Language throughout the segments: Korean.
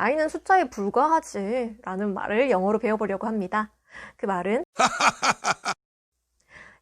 나이는 숫자에 불과하지 라는 말을 영어로 배워보려고 합니다. 그 말은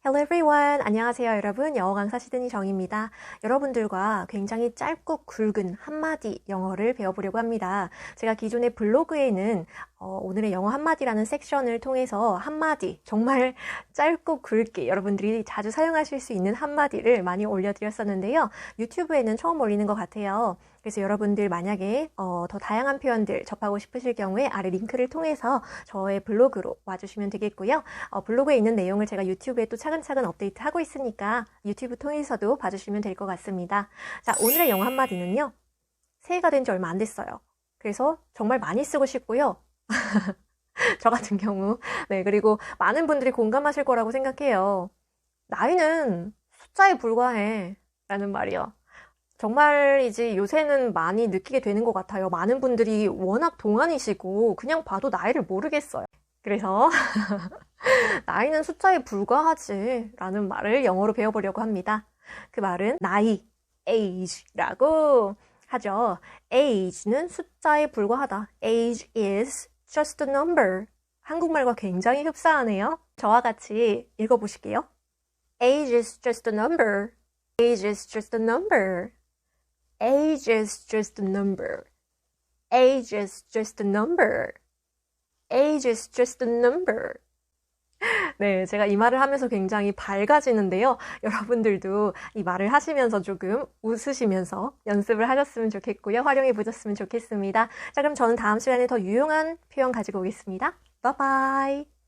Hello everyone. 안녕하세요, 여러분. 영어 강사 시드니 정입니다. 여러분들과 굉장히 짧고 굵은 한마디 영어를 배워보려고 합니다. 제가 기존의 블로그에는 어, 오늘의 영어 한마디라는 섹션을 통해서 한마디, 정말 짧고 굵게 여러분들이 자주 사용하실 수 있는 한마디를 많이 올려드렸었는데요. 유튜브에는 처음 올리는 것 같아요. 그래서 여러분들 만약에 어, 더 다양한 표현들 접하고 싶으실 경우에 아래 링크를 통해서 저의 블로그로 와주시면 되겠고요. 어, 블로그에 있는 내용을 제가 유튜브에 또 차근차근 업데이트하고 있으니까 유튜브 통해서도 봐주시면 될 것 같습니다. 자, 오늘의 영어 한마디는요. 새해가 된 지 얼마 안 됐어요. 그래서 정말 많이 쓰고 싶고요. 저 같은 경우. 네, 그리고 많은 분들이 공감하실 거라고 생각해요. 나이는 숫자에 불과해. 라는 말이요. 정말 이제 요새는 많이 느끼게 되는 것 같아요. 많은 분들이 워낙 동안이시고 그냥 봐도 나이를 모르겠어요. 그래서 나이는 숫자에 불과하지 라는 말을 영어로 배워보려고 합니다. 그 말은 나이, age라고 하죠. age는 숫자에 불과하다. age is just a number. 한국말과 굉장히 흡사하네요. 저와 같이 읽어보실게요. age is just a number. age is just a number. Age is just a number. age is just a number. age is just a number. 네, 제가 이 말을 하면서 굉장히 밝아지는데요. 여러분들도 이 말을 하시면서 조금 웃으시면서 연습을 하셨으면 좋겠고요. 활용해 보셨으면 좋겠습니다. 자, 그럼 저는 다음 시간에 더 유용한 표현 가지고 오겠습니다. 바이바이.